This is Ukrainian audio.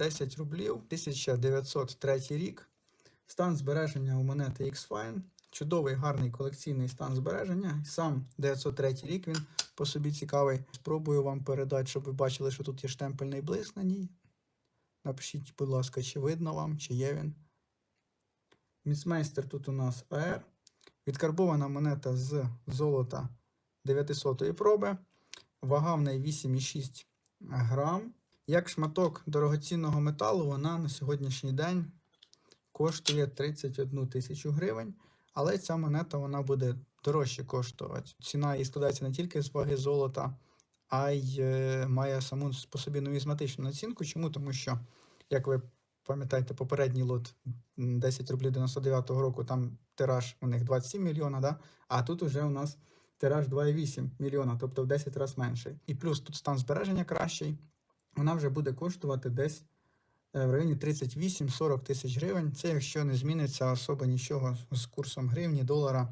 10 рублів, 1903 рік. Стан збереження у монети X-Fine. Чудовий, гарний колекційний стан збереження. Сам 903 рік він по собі цікавий. Спробую вам передати, щоб ви бачили, що тут є штемпельний блиск на ній. Напишіть, будь ласка, чи видно вам, чи є він. Міцмейстер тут у нас АР. Відкарбована монета з золота 900 проби. Вага в неї 8,6 грам. Як шматок дорогоцінного металу, вона на сьогоднішній день коштує 31 тисячу гривень. Але ця монета вона буде дорожче коштувати. Ціна її складається не тільки з ваги золота, а й е, має саму по собі нумізматичну націнку. Чому? Тому що, як ви пам'ятаєте, попередній лот 10 рублів 99-го року, там тираж у них 27 мільйона, да? а тут уже у нас тираж 2,8 мільйона, тобто в 10 разів менший. І плюс тут стан збереження кращий. Вона вже буде коштувати десь е, в районі 38-40 тисяч гривень. Це якщо не зміниться особо нічого з курсом гривні, долара